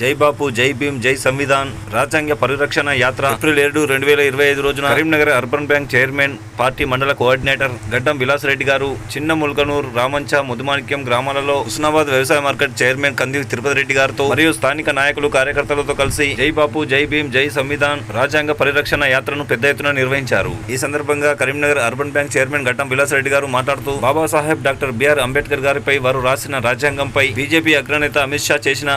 జై బాపు జై భీమ్ జై సంవిధాన్ రాజ్యాంగ పరిరక్షణ యాత్ర. ఏప్రిల్ ఏడు రెండు వేల ఇరవై ఐదు రోజున Karimnagar urban bank chairman party మండల కోఆర్డినేటర్ గడ్డం విలాస్ రెడ్డి గారు చిన్న ముల్కనూర్ రామంచ ముదుమాణిక్యం గ్రామాలలో హుస్నాబాద్ వ్యవసాయ మార్కెట్ చైర్మన్ కంది తిరుపతి రెడ్డి గారితో మరియు స్థానిక నాయకులు కార్యకర్తలతో కలిసి జై బాపు జై భీమ్ జై సంవిధాన్ రాజ్యాంగ పరిరక్షణ యాత్రను పెద్ద ఎత్తున నిర్వహించారు. ఈ సందర్భంగా కరీంనగర్ అర్బన్ బ్యాంక్ చైర్మన్ గడ్డం విలాస్ రెడ్డి గారు మాట్లాడుతూ బాబాసాహెబ్ డాక్టర్ బిఆర్ అంబేద్కర్ గారిపై వారు రాసిన రాజ్యాంగంపై బీజేపీ అగ్రనేత అమిత్ షా చేసిన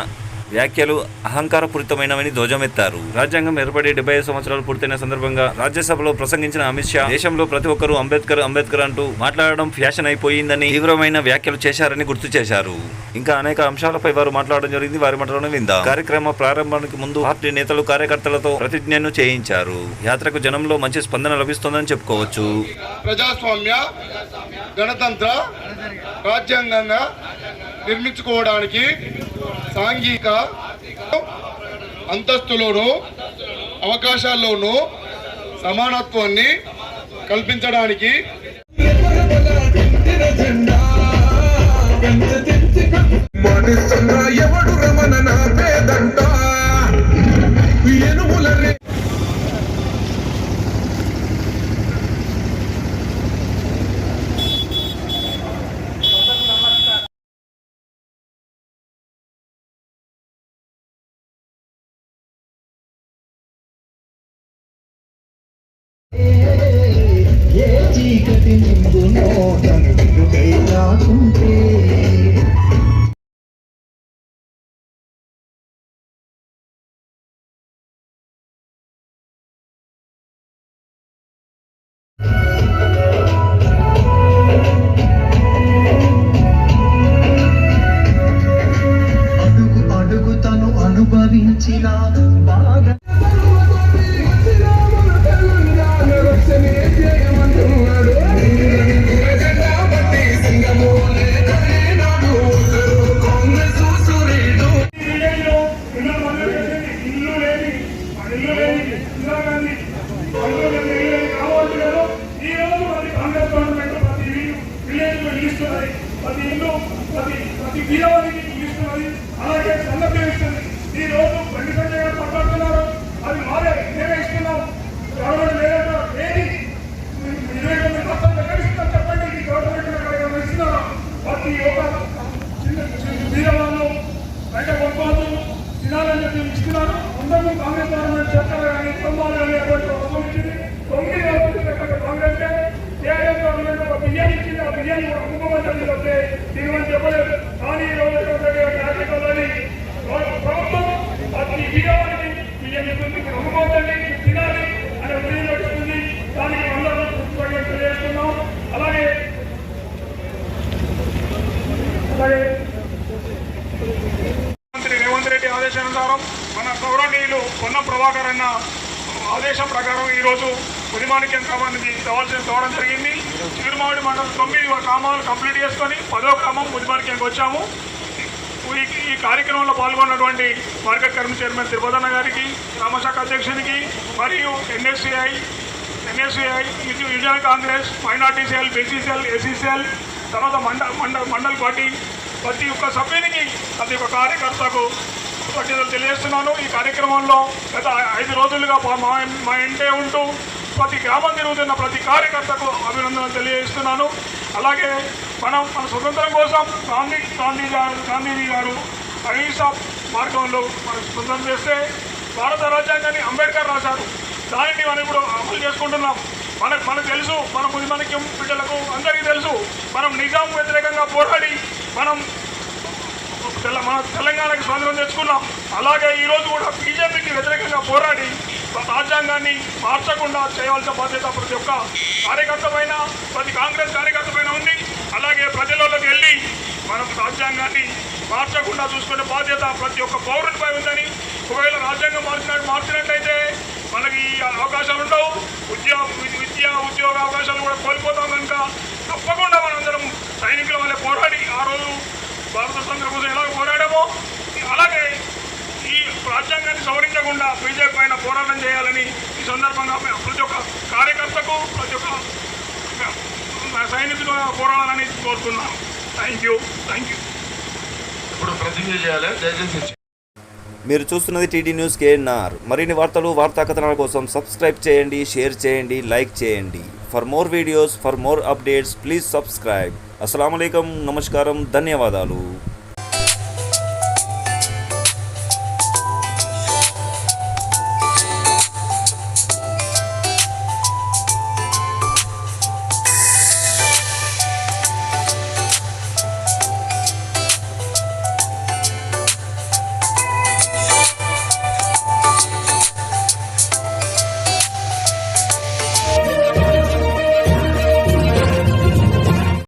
వ్యాఖ్యలు అహంకారపూరితమైనవని ధ్వజమెత్తారు. రాజ్యాంగం ఏర్పడి డెబ్బై ఐదు సంవత్సరాలు పూర్తయిన సందర్భంగా రాజ్యసభలో ప్రసంగించిన అమిత్ షా దేశంలో ప్రతి ఒక్కరూ అంబేద్కర్ అంబేద్కర్ అంటూ మాట్లాడడం ఫ్యాషన్ అయిపోయిందని తీవ్రమైన వ్యాఖ్యలు చేశారని గుర్తు చేశారు. ఇంకా అనేక అంశాలపై వారు మాట్లాడడం జరిగింది. వారి మాటలను విందాం. కార్యక్రమ ప్రారంభానికి ముందు పార్టీ నేతలు కార్యకర్తలతో ప్రతిజ్ఞను చేయించారు. యాత్రకు జనంలో మంచి స్పందన లభిస్తోందని చెప్పుకోవచ్చు. ప్రజాస్వామ్య గణతంత్ర రాజ్యాంగంగా నిర్మించుకోవడానికి సాంఘిక అంతస్తులోను అవకాశాల్లోనూ సమానత్వాన్ని కల్పించడానికి ఎవడు రమణ చీకటి నిండునో తను వెలుగై రాకుంటే. అడుగు అడుగు తను అనుభవించిన ప్రతి ఇల్లు ప్రతి ప్రతి బీదవారికి ఇస్తున్నది అలాగే సంగతి ఇస్తుంది. ఈ రోజు బండి సంజయ్ గారు మాట్లాడుతున్నారు. అది మారే మేమే ఇస్తున్నాం గవర్నమెంట్ లేదంటే ఏది? ఇరవై తొమ్మిది పర్సెంట్ ఎక్కడ ఇస్తున్నారు చెప్పండి? ఈ గవర్నమెంట్ ఎక్కడ ఇస్తున్నారా? ప్రతి ఒక చిన్న బీదవాళ్ళు బయట కొనుక్కోవద్దు తినాలని చెప్పి ఇస్తున్నారు. అందరూ కాంగ్రెస్ గవర్నమెంట్ చెప్పలేదు. కానీ ఈ రోజు ప్రభుత్వం బియ్యం ఇస్తుంది తినాలి అనే దానికి అందరూ తెలియజేస్తున్నాం. అలాగే అలాగే ముఖ్యమంత్రి రేవంత్ రెడ్డి ఆదేశానుసారం మన గౌరవనీయులు కొన్న ప్రభాకర్ అన్న ఆదేశం ప్రకారం ఈరోజు ఉదిమానిక్యం ఎంతమంది రావాల్సిన తోవడం జరిగింది. చిరుమావిడి మండలం తొమ్మిది గ్రామాలు కంప్లీట్ చేసుకొని పదో గ్రామం ఉదిమానిక్యంకి వచ్చాము. ఈ కార్యక్రమంలో పాల్గొన్నటువంటి మార్కెట్ కమిటీ చైర్మన్ తిరుపతన్న గారికి రామశాఖ అధ్యక్షునికి మరియు ఎన్ఎస్సిఐ ఎన్ఎస్సిఐ యువజన కాంగ్రెస్ మైనార్టీసీఎల్ బీసీసీఎల్ ఎస్సీసీఎల్ తర్వాత మండ మండ మండల్ పార్టీ ప్రతి ఒక్క సభ్యునికి ప్రతి ఒక్క కార్యకర్తకు తెలియజేస్తున్నాను. ఈ కార్యక్రమంలో గత ఐదు రోజులుగా మా- మా ఇంటే ఉంటూ ప్రతి గ్రామం తిరుగుతున్న ప్రతి కార్యకర్తకు అభినందనలు తెలియజేస్తున్నాను. అలాగే మనం మన స్వతంత్రం కోసం గాంధీ గాంధీ గారు గాంధీజీ గారు అహింస మార్గంలో మనం స్వతంత్రం చేస్తే భారత రాజ్యాంగాన్ని అంబేద్కర్ రాశారు. దానిని మనం ఇప్పుడు అమలు చేసుకుంటున్నాం. మనకు మనకు తెలుసు మన మనకి బిడ్డలకు అందరికీ తెలుసు మనం నిజాం వ్యతిరేకంగా పోరాడు తెలంగాణకి స్వాతంత్రం తెచ్చుకున్నాం. అలాగే ఈరోజు కూడా బీజేపీకి వ్యతిరేకంగా పోరాడి రాజ్యాంగాన్ని మార్చకుండా చేయవలసిన బాధ్యత ప్రతి ఒక్క కార్యకర్తపైన ప్రతి కాంగ్రెస్ కార్యకర్తపైన ఉంది. అలాగే ప్రజలలోకి వెళ్ళి మనం రాజ్యాంగాన్ని మార్చకుండా చూసుకునే బాధ్యత ప్రతి ఒక్క పౌరునిపై ఉందని ఒకవేళ రాజ్యాంగం మార్చినట్టు మార్చినట్టయితే మనకి అవకాశాలు ఉండవు. ఉద్యోగ విద్య ఉద్యోగ అవకాశాలు కూడా కోల్పోతాం కనుక తప్పకుండా మనందరం సైనికుల వల్ల పోరాడి ఆ రోజు భారత స్వాతంత్రం కోసం ఎలా పోరాడామో. అలాగే ఈ రాజ్యాంగాన్ని సవరించకుండా బీజేపీ పైన పోరాటం చేయాలని ఈ సందర్భంగా ప్రతి ఒక్క కార్యకర్తకు ప్రతి ఒక్క సైనికులు పోరాడాలని కోరుతున్నాను. థ్యాంక్ యూ థ్యాంక్ యూ ఇప్పుడు ప్రతిజ్ఞ చేయాలి. దయచేసి మీరు చూస్తున్నది టీడీ న్యూస్ కేఎన్ఆర్. మరిన్ని వార్తలు వార్తా కథనాల కోసం సబ్స్క్రైబ్ చేయండి షేర్ చేయండి లైక్ చేయండి. For more videos for more updates please subscribe అస్సలం నమస్కారం ధన్యవాదాలు.